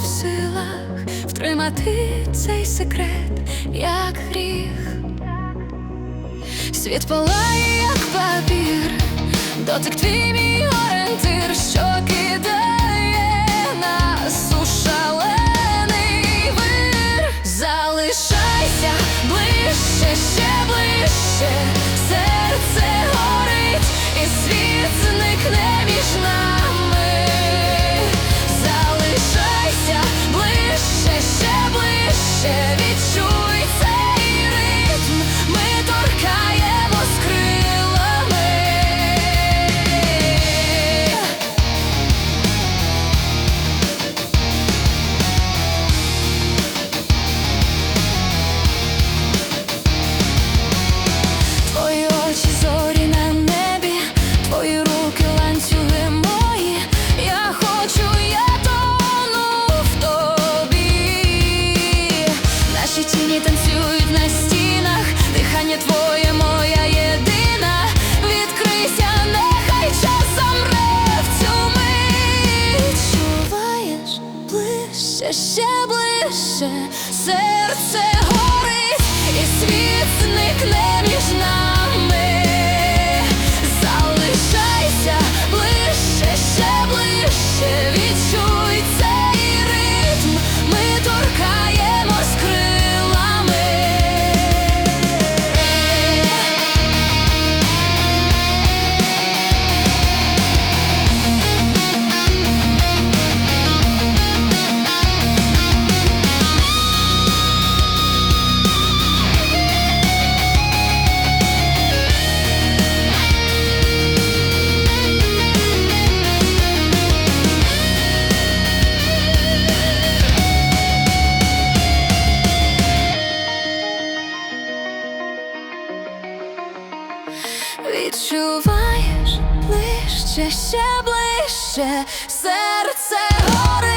силах втримати цей секрет, як гріх. Світ палає, як папір, дотик твій мій орієнтир, що кидає нас у шалений вир. Залишайся ближче, ще ближче, серце горить, і світ ще ближче, серце горить, і світ зникне Відчуваєш ближче, ще ближче, серце горить.